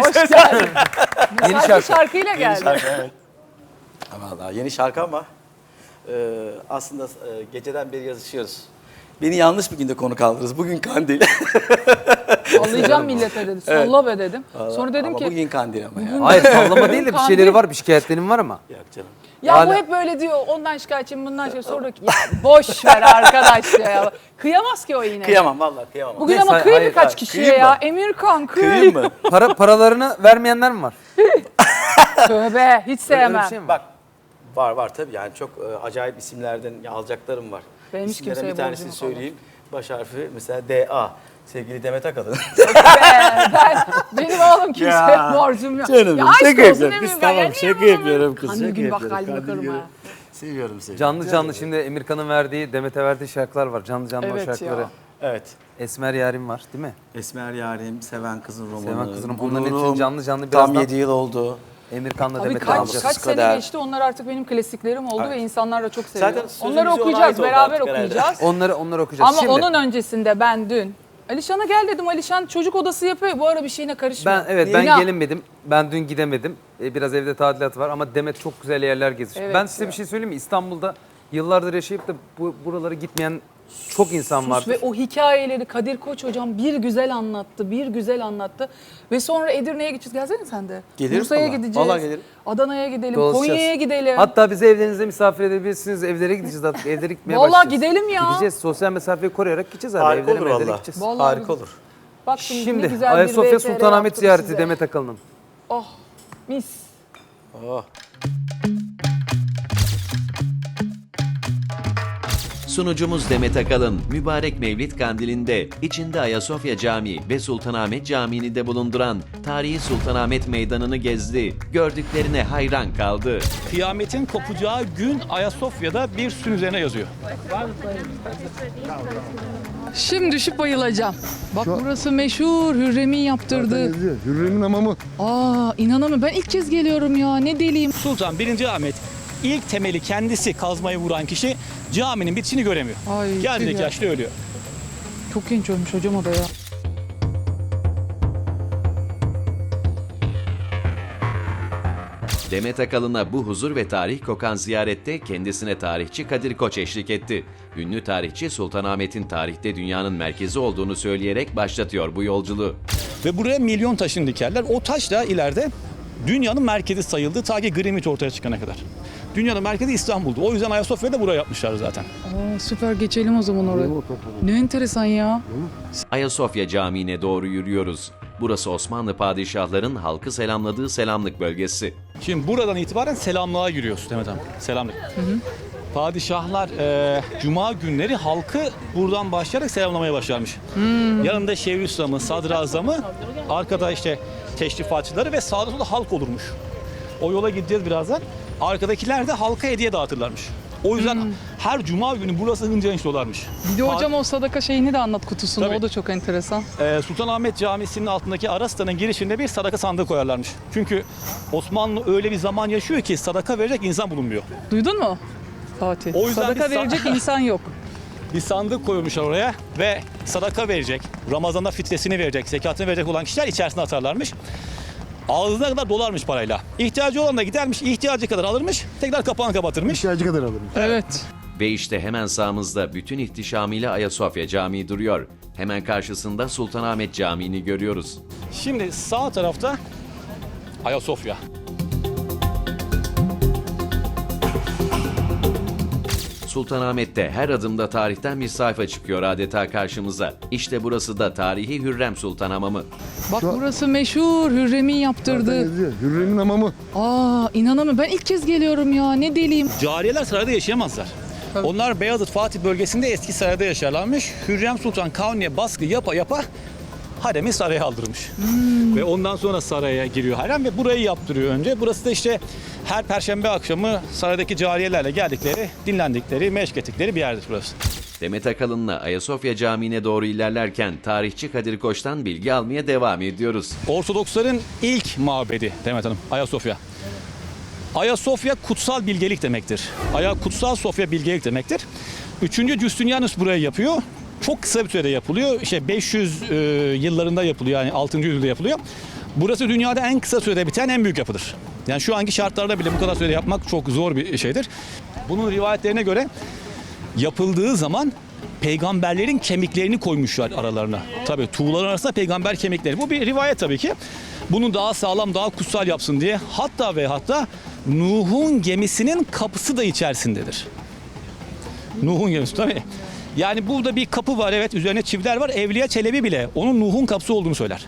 Hoş geldin. Yeni şarkı. şarkıyla Yeni geldi. şarkı evet. Vallahi yeni şarkı ama e, aslında e, geceden beri yazışıyoruz. Beni yanlış bir günde konu kaldırırız. Bugün kandil. Sallayacağım millete dedi. Salla be dedim. Sonra dedim ama ki bugün kandil ama ya. Hayır sallama değil de bir şeyleri var, bir şikayetlerim var ama. Yok canım. Ya bu Hala- hep böyle diyor. Ondan şikayetçiyim bundan şey. Sonra ya boş ver arkadaş ya. Kıyamaz ki o yine. Kıyamam vallahi kıyamam. Bugün Neyse, ama kıy hayır, birkaç hayır, kişiye kıyayım ya. mı? Emirkan kıy. Kıyayım mı? Para paralarını vermeyenler mi var? Tövbe hiç Öyle sevmem. şey? Bak var var tabii yani çok e, acayip isimlerden alacaklarım var. Benim kimseye bir tanesini söyleyeyim. Baş harfi mesela DA. Sevgili Demet Akalın. Be, ben, benim oğlum kimseye Ya, borcum yok. Canım ya aşk şaka olsun yapıyorum. Biz tamam şaka yapıyorum kız. Şaka gün bak yapıyorum, ya. Seviyorum seni. Canlı canlı şimdi Emirkan'ın verdiği, Demet'e verdiği şarkılar var. Canlı canlı Evet o şarkıları. ya. Evet. Esmer Yarim var değil mi? Esmer Yarim, Seven Kızın romanı. Seven Kızın romanı. Onların Gururum. hepsini canlı canlı Tam birazdan- 7 yıl oldu. Emirkan'la Abi Demet'i kaç, alacağız. kaç sene Kader. geçti onlar artık benim klasiklerim oldu Evet. ve insanlar da çok seviyor. Zaten Onları ona okuyacağız, ait oldu beraber artık herhalde. okuyacağız. Onları onları okuyacağız. Ama şimdi, onun öncesinde ben dün Alişan'a gel dedim. Alişan çocuk odası yapıyor. Bu ara bir şeyine karışma. ben evet ben İnan. gelinmedim. Ben dün gidemedim. Ee, biraz evde tadilat var ama Demet çok güzel yerler gezmiş. Evet ben size ya. bir şey söyleyeyim mi? İstanbul'da yıllardır yaşayıp da bu buralara gitmeyen çok insan var. Ve o hikayeleri Kadir Koç hocam bir güzel anlattı, bir güzel anlattı. Ve sonra Edirne'ye gideceğiz. Gelsene sen de. Gelirim Bursa'ya vallahi. gideceğiz. Vallahi gelirim. Adana'ya gidelim, Dolaşacağız. Konya'ya gidelim. Hatta bizi evlerinizde misafir edebilirsiniz. Evlere gideceğiz artık. Evlere gitmeye Vallahi başlayacağız. gidelim ya. Gideceğiz. Sosyal mesafeyi koruyarak gideceğiz abi. Harika Evlere olur evlere gideceğiz. Vallahi Harika olur. Bak şimdi, ne Şimdi güzel bir Ayasofya VTR Sultanahmet yaptım ziyareti size. Demet Akalın'ın. Oh mis. Oh. Sunucumuz Demet Akalın, mübarek Mevlid Kandili'nde içinde Ayasofya Camii ve Sultanahmet Camii'ni de bulunduran tarihi Sultanahmet Meydanı'nı gezdi. Gördüklerine hayran kaldı. Kıyametin kopacağı gün Ayasofya'da bir sün üzerine yazıyor. Şimdi düşüp bayılacağım. Bak burası meşhur Hürrem'in yaptırdığı. Hürrem'in hamamı. Aa inanamıyorum. Ben ilk kez geliyorum ya. Ne deliyim. Sultan 1. Ahmet ilk temeli kendisi kazmayı vuran kişi caminin bitişini göremiyor. Ay, Gelecek tüh ya. yaşta ölüyor. Çok genç ölmüş hocam o da ya. Demet Akalın'a bu huzur ve tarih kokan ziyarette kendisine tarihçi Kadir Koç eşlik etti. Ünlü tarihçi Sultanahmet'in tarihte dünyanın merkezi olduğunu söyleyerek başlatıyor bu yolculuğu. Ve buraya milyon taşını dikerler. O taş da ileride dünyanın merkezi sayıldı ta ki Greenwich ortaya çıkana kadar. Dünyanın merkezi İstanbul'du. O yüzden Ayasofya'yı da buraya yapmışlar zaten. Aa, süper geçelim o zaman oraya. Ne enteresan ya. Ayasofya Camii'ne doğru yürüyoruz. Burası Osmanlı padişahların halkı selamladığı selamlık bölgesi. Şimdi buradan itibaren selamlığa giriyoruz Demet Hanım. Selamlık. Padişahlar e, cuma günleri halkı buradan başlayarak selamlamaya başlarmış. Yanında Şeyhülislam'ı, Sadrazam'ı, arkada işte teşrifatçıları ve sağda solda halk olurmuş. O yola gideceğiz birazdan. Arkadakiler de halka hediye dağıtırlarmış. O yüzden her cuma günü burası hınca hınç dolarmış. Bir de hocam o sadaka şeyini de anlat kutusunu. Tabii. O da çok enteresan. Ee, Sultanahmet Camisi'nin altındaki Arasta'nın girişinde bir sadaka sandığı koyarlarmış. Çünkü Osmanlı öyle bir zaman yaşıyor ki sadaka verecek insan bulunmuyor. Duydun mu? Fatih. O yüzden sadaka verecek insan yok. Bir sandık koymuşlar oraya ve sadaka verecek, Ramazan'da fitresini verecek, zekatını verecek olan kişiler içerisine atarlarmış. Ağzına kadar dolarmış parayla. İhtiyacı olan da gidermiş, ihtiyacı kadar alırmış, tekrar kapağını kapatırmış. İhtiyacı kadar alırım. Evet. Ve işte hemen sağımızda bütün ihtişamıyla Ayasofya Camii duruyor. Hemen karşısında Sultanahmet Camii'ni görüyoruz. Şimdi sağ tarafta Ayasofya. Sultanahmet'te her adımda tarihten bir sayfa çıkıyor adeta karşımıza. İşte burası da tarihi Hürrem Sultan Hamamı. Bak burası meşhur Hürrem'in yaptırdığı. Hürrem'in hamamı. Aa inanamıyorum. Ben ilk kez geliyorum ya. Ne deliyim. Cariyeler sarayda yaşayamazlar. Onlar Beyazıt Fatih bölgesinde eski sarayda yaşarlarmış. Hürrem Sultan Kavni'ye baskı yapa yapa haremi saraya aldırmış. Ve ondan sonra saraya giriyor harem ve burayı yaptırıyor önce. Burası da işte her perşembe akşamı saraydaki cariyelerle geldikleri, dinlendikleri, meşk ettikleri bir yerdir burası. Demet Akalın'la Ayasofya Camii'ne doğru ilerlerken tarihçi Kadir Koç'tan bilgi almaya devam ediyoruz. Ortodoksların ilk mabedi Demet Hanım, Ayasofya. Ayasofya kutsal bilgelik demektir. Aya kutsal Sofya bilgelik demektir. Üçüncü Justinianus burayı yapıyor. Çok kısa bir sürede yapılıyor. İşte 500 e, yıllarında yapılıyor yani 6. yüzyılda yapılıyor. Burası dünyada en kısa sürede biten en büyük yapıdır. Yani şu anki şartlarda bile bu kadar sürede yapmak çok zor bir şeydir. Bunun rivayetlerine göre yapıldığı zaman peygamberlerin kemiklerini koymuşlar aralarına. Tabii tuğlar arasında peygamber kemikleri. Bu bir rivayet tabii ki. Bunu daha sağlam, daha kutsal yapsın diye. Hatta ve hatta Nuh'un gemisinin kapısı da içerisindedir. Nuh'un gemisi tabii. Yani burada bir kapı var evet üzerine çiviler var. Evliya Çelebi bile onun Nuh'un kapısı olduğunu söyler.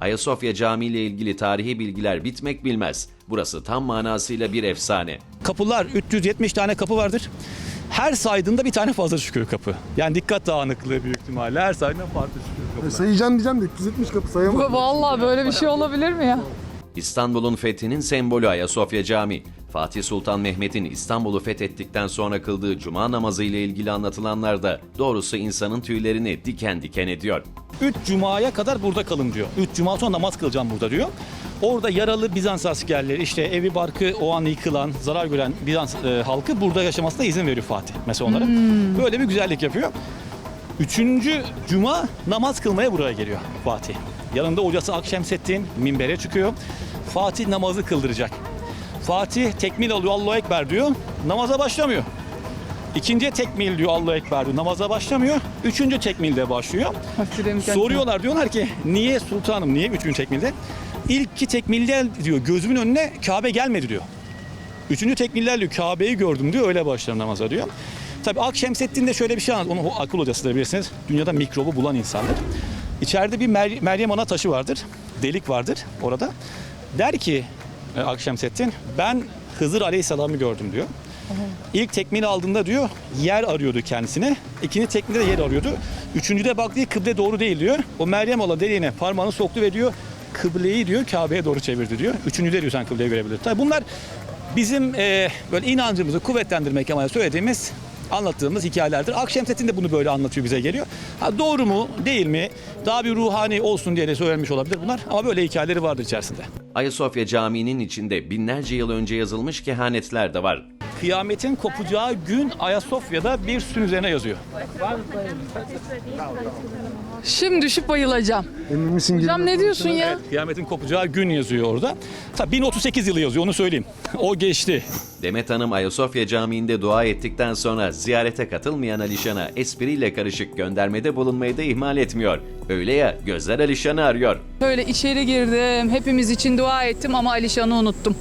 Ayasofya Camii ile ilgili tarihi bilgiler bitmek bilmez. Burası tam manasıyla bir efsane. Kapılar 370 tane kapı vardır. Her saydığında bir tane fazla çıkıyor kapı. Yani dikkat dağınıklığı büyük ihtimalle. Her saydığında farklı çıkıyor E, kapılar. sayacağım diyeceğim de 370 kapı sayamadım. Vallahi böyle bir şey olabilir mi ya? İstanbul'un fethinin sembolü Ayasofya Camii. Fatih Sultan Mehmet'in İstanbul'u fethettikten sonra kıldığı cuma namazı ile ilgili anlatılanlar da doğrusu insanın tüylerini diken diken ediyor. 3 cumaya kadar burada kalın diyor. 3 cuma sonra namaz kılacağım burada diyor. Orada yaralı Bizans askerleri işte evi barkı o an yıkılan, zarar gören Bizans e, halkı burada yaşamasına izin veriyor Fatih mesela onlara. Böyle bir güzellik yapıyor. Üçüncü cuma namaz kılmaya buraya geliyor Fatih. Yanında hocası Akşemseddin minbere çıkıyor. Fatih namazı kıldıracak. Fatih tekmil alıyor Allahu Ekber diyor. Namaza başlamıyor. İkinciye tekmil diyor Allahu Ekber diyor. Namaza başlamıyor. Üçüncü tekmilde başlıyor. Soruyorlar diyorlar ki niye sultanım niye üç gün tekmilde? İlk iki tekmilde diyor gözümün önüne Kabe gelmedi diyor. Üçüncü tekmiller diyor Kabe'yi gördüm diyor öyle başlarım namaza diyor. Tabi Akşemseddin de şöyle bir şey anlat. Onun o akıl hocasıdır bilirsiniz. Dünyada mikrobu bulan insandır. İçeride bir Mer- Meryem Ana taşı vardır. Delik vardır orada. Der ki Akşemseddin ben Hızır Aleyhisselam'ı gördüm diyor. İlk tekmini aldığında diyor yer arıyordu kendisine. İkinci tekminde de yer arıyordu. Üçüncüde baktığı kıble doğru değil diyor. O Meryem olan deliğine parmağını soktu ve diyor kıbleyi diyor Kabe'ye doğru çevirdi diyor. Üçüncüde diyor sen kıbleyi görebilirsin. Tabii bunlar bizim e, böyle inancımızı kuvvetlendirmek amacıyla söylediğimiz anlattığımız hikayelerdir. Akşemseddin de bunu böyle anlatıyor bize geliyor. Ha, doğru mu değil mi? Daha bir ruhani olsun diye de söylenmiş olabilir bunlar. Ama böyle hikayeleri vardır içerisinde. Ayasofya Camii'nin içinde binlerce yıl önce yazılmış kehanetler de var. Kıyametin kopacağı gün Ayasofya'da bir sütun üzerine yazıyor. Şimdi düşüp bayılacağım. Emin misin? Hocam ne diyorsun ya? Evet, kıyametin kopacağı gün yazıyor orada. Tabii 1038 yılı yazıyor onu söyleyeyim. o geçti. Demet Hanım Ayasofya Camii'nde dua ettikten sonra ziyarete katılmayan Alişan'a espriyle karışık göndermede bulunmayı da ihmal etmiyor. Öyle ya gözler Alişan'ı arıyor. Böyle içeri girdim. Hepimiz için dua ettim ama Alişan'ı unuttum.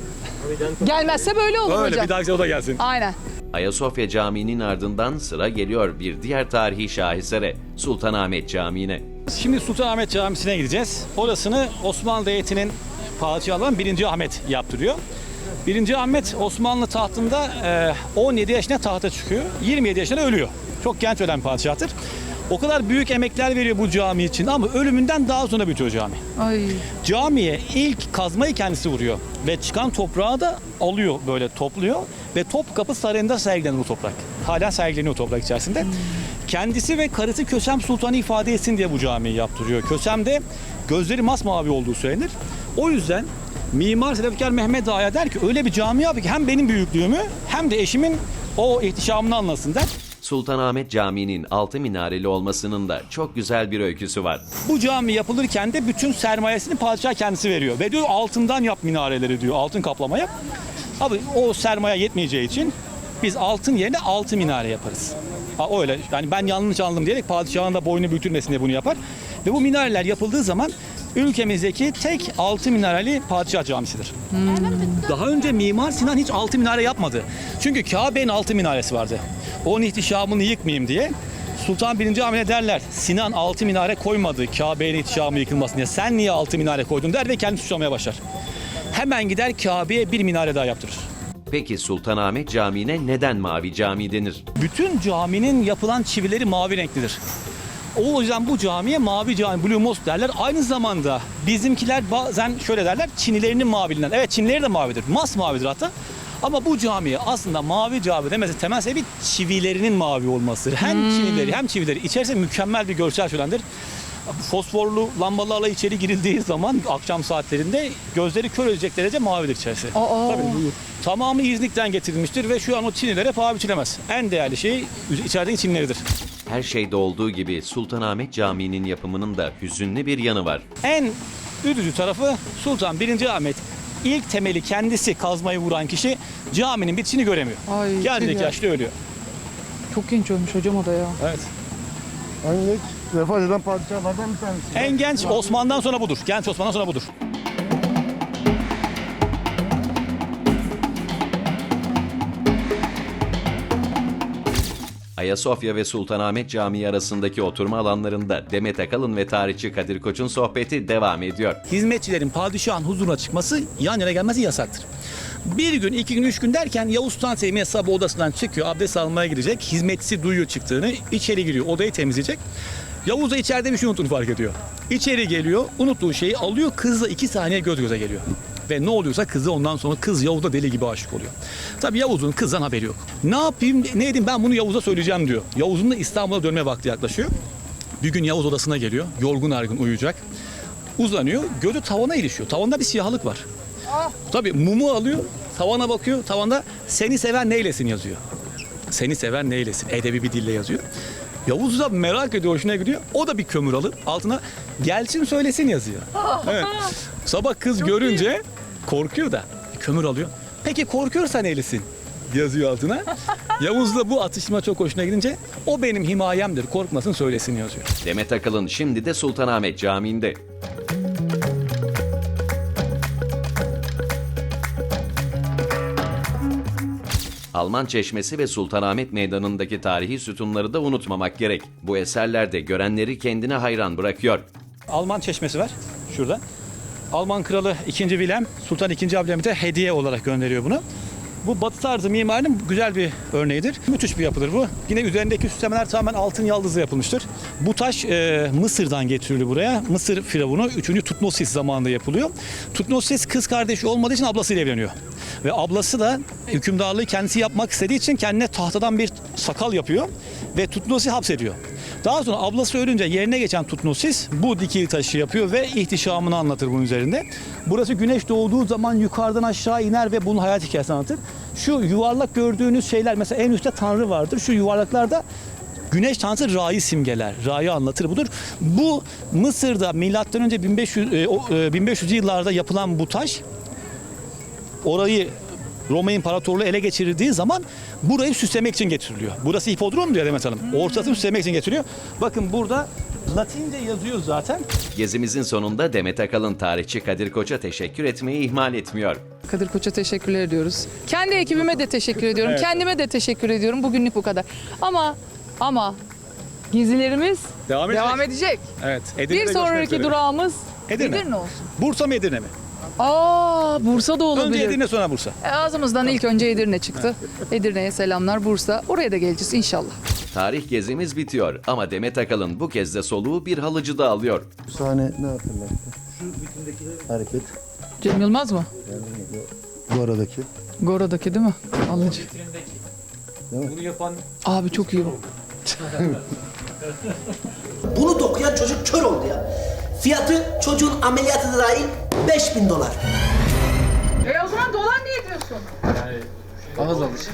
Gelmezse böyle olur Öyle hocam. bir dahaki o da gelsin. Aynen. Ayasofya Camii'nin ardından sıra geliyor bir diğer tarihi şahesere Sultanahmet Camii'ne. Şimdi Sultanahmet Camisi'ne gideceğiz. Orasını Osmanlı Devleti'nin padişahı olan 1. Ahmet yaptırıyor. 1. Ahmet Osmanlı tahtında e, 17 yaşında tahta çıkıyor. 27 yaşında ölüyor. Çok genç ölen padişahtır. O kadar büyük emekler veriyor bu cami için ama ölümünden daha sonra bitiyor cami. Ay. Camiye ilk kazmayı kendisi vuruyor ve çıkan toprağı da alıyor böyle topluyor ve Topkapı Sarayı'nda sergilenir bu toprak. Hala sergileniyor toprak içerisinde. Kendisi ve karısı Kösem Sultan'ı ifade etsin diye bu camiyi yaptırıyor. Kösem de gözleri masmavi olduğu söylenir. O yüzden Mimar Sedefkar Mehmet Ağa'ya der ki öyle bir cami yap ki hem benim büyüklüğümü hem de eşimin o ihtişamını anlasın der. Sultanahmet Camii'nin altı minareli olmasının da çok güzel bir öyküsü var. Bu cami yapılırken de bütün sermayesini padişah kendisi veriyor. Ve diyor altından yap minareleri diyor. Altın kaplama yap. Abi o sermaye yetmeyeceği için biz altın yerine altı minare yaparız. Ha, öyle yani ben yanlış anladım diyerek padişahın da boynu bükülmesin diye bunu yapar. Ve bu minareler yapıldığı zaman ülkemizdeki tek altı minareli padişah camisidir. Daha önce Mimar Sinan hiç altı minare yapmadı. Çünkü Kabe'nin altı minaresi vardı. Onun ihtişamını yıkmayayım diye Sultan 1. Ahmet'e derler Sinan altı minare koymadı Kabe'nin ihtişamı yıkılmasın diye. Sen niye altı minare koydun der ve kendi suçlamaya başlar. Hemen gider Kabe'ye bir minare daha yaptırır. Peki Sultanahmet Camii'ne neden Mavi Cami denir? Bütün caminin yapılan çivileri mavi renklidir. O yüzden bu camiye mavi cami, blue mosque derler. Aynı zamanda bizimkiler bazen şöyle derler, Çinilerinin maviliğinden. Evet Çinileri de mavidir, masmavidir hatta. Ama bu camiye aslında mavi cami demesi temel sebebi çivilerinin mavi olmasıdır. Hem çinileri hem çivileri içerisinde mükemmel bir görsel şölendir. Fosforlu lambalarla içeri girildiği zaman akşam saatlerinde gözleri kör edecek derece mavidir içerisi. Aa. Tabii bu tamamı İznik'ten getirilmiştir ve şu an o çinilere paha biçilemez. En değerli şey içerideki çinileridir. Her şeyde olduğu gibi Sultanahmet Camii'nin yapımının da hüzünlü bir yanı var. En üzücü tarafı Sultan 1. Ahmet ilk temeli kendisi kazmayı vuran kişi caminin bitişini göremiyor. Ay, Gelecek tüh ya. yaşta ölüyor. Çok genç ölmüş hocam o da ya. Evet. En geç vefat eden padişahlardan bir tanesi. En genç Osman'dan sonra budur. Genç Osman'dan sonra budur. Ayasofya ve Sultanahmet Camii arasındaki oturma alanlarında Demet Akalın ve tarihçi Kadir Koç'un sohbeti devam ediyor. Hizmetçilerin padişahın huzuruna çıkması yan yana gelmesi yasaktır. Bir gün, iki gün, üç gün derken Yavuz Sultan Selim hesabı odasından çıkıyor. Abdest almaya girecek. Hizmetçisi duyuyor çıktığını. içeri giriyor. Odayı temizleyecek. Yavuz da içeride bir şey unuttuğunu fark ediyor. İçeri geliyor. Unuttuğu şeyi alıyor. Kızla iki saniye göz göze geliyor. Ve ne oluyorsa kızı ondan sonra kız Yavuz'a deli gibi aşık oluyor. Tabii Yavuz'un kızdan haberi yok. Ne yapayım, ne edeyim ben bunu Yavuz'a söyleyeceğim diyor. Yavuz'un da İstanbul'a dönme vakti yaklaşıyor. Bir gün Yavuz odasına geliyor. Yorgun argın uyuyacak. Uzanıyor. Gözü tavana ilişiyor. Tavanda bir siyahlık var. Tabii mumu alıyor. Tavana bakıyor. Tavanda seni seven neylesin yazıyor. Seni seven neylesin. Edebi bir dille yazıyor. Yavuz da merak ediyor, hoşuna gidiyor. O da bir kömür alıp altına gelsin söylesin yazıyor. Evet. Sabah kız görünce korkuyor da kömür alıyor. Peki korkuyorsa neylesin? yazıyor altına. Yavuz da bu atışma çok hoşuna gidince o benim himayemdir korkmasın söylesin yazıyor. Demet Akalın şimdi de Sultanahmet Camii'nde. Alman Çeşmesi ve Sultanahmet Meydanı'ndaki tarihi sütunları da unutmamak gerek. Bu eserlerde görenleri kendine hayran bırakıyor. Alman çeşmesi var şurada. Alman kralı 2. Wilhelm Sultan 2. Abdülhamit'e hediye olarak gönderiyor bunu. Bu batı tarzı mimarinin güzel bir örneğidir. Müthiş bir yapıdır bu. Yine üzerindeki süslemeler tamamen altın yaldızla yapılmıştır. Bu taş e, Mısır'dan getiriliyor buraya. Mısır firavunu 3. Tutmosis zamanında yapılıyor. Tutmosis kız kardeşi olmadığı için ablasıyla evleniyor. Ve ablası da hükümdarlığı kendisi yapmak istediği için kendine tahtadan bir sakal yapıyor ve Tutmosis'i hapsediyor. Daha sonra ablası ölünce yerine geçen Tutmosis bu dikili taşı yapıyor ve ihtişamını anlatır bunun üzerinde. Burası güneş doğduğu zaman yukarıdan aşağı iner ve bunun hayat hikayesini anlatır. Şu yuvarlak gördüğünüz şeyler mesela en üstte Tanrı vardır. Şu yuvarlaklarda Güneş tanrısı Ra'yı simgeler. Ra'yı anlatır budur. Bu Mısır'da milattan önce 1500 e, o, e, 1500 yıllarda yapılan bu taş orayı Roma İmparatorluğu ele geçirdiği zaman burayı süslemek için getiriliyor. Burası hipodrom diyor Demet Hanım. Ortasını süslemek için getiriyor. Bakın burada Latince yazıyor zaten. Gezimizin sonunda Demet Akalın tarihçi Kadir Koç'a teşekkür etmeyi ihmal etmiyor. Kadir Koç'a teşekkürler ediyoruz. Kendi ekibime de teşekkür ediyorum. Kendime de teşekkür ediyorum. Bugünlük bu kadar. Ama ama gezilerimiz Devam edecek. devam edecek. Evet. Bir Edirne'de görüşmek sonraki durağımız Edirne. Edirne olsun. Bursa mı Edirne mi? Aa Bursa da Önce olabilir. Edirne sonra Bursa. E, Ağzımızdan ilk önce Edirne çıktı. Edirne'ye selamlar Bursa. Oraya da geleceğiz inşallah. Tarih gezimiz bitiyor ama Demet Akalın bu kez de soluğu bir halıcıda alıyor. Bu sahne ne hatırlattı? Şu hareket. Cem Yılmaz mı? Bu aradaki. Gora'daki değil mi? Alıcı. Bunu yapan Abi çok iyi bu. Bunu dokuyan çocuk kör oldu ya. Fiyatı çocuğun ameliyatı da dahil 5000 dolar. E o zaman dolar niye diyorsun? Ağız alışı.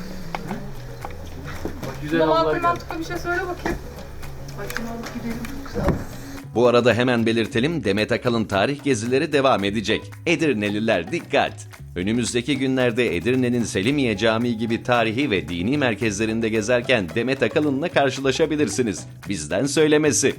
Makul mantıklı bir şey söyle bakayım. Ay şunu alıp gidelim çok güzel. Bu arada hemen belirtelim Demet Akalın tarih gezileri devam edecek. Edirneliler dikkat! Önümüzdeki günlerde Edirne'nin Selimiye Camii gibi tarihi ve dini merkezlerinde gezerken Demet Akalın'la karşılaşabilirsiniz. Bizden söylemesi.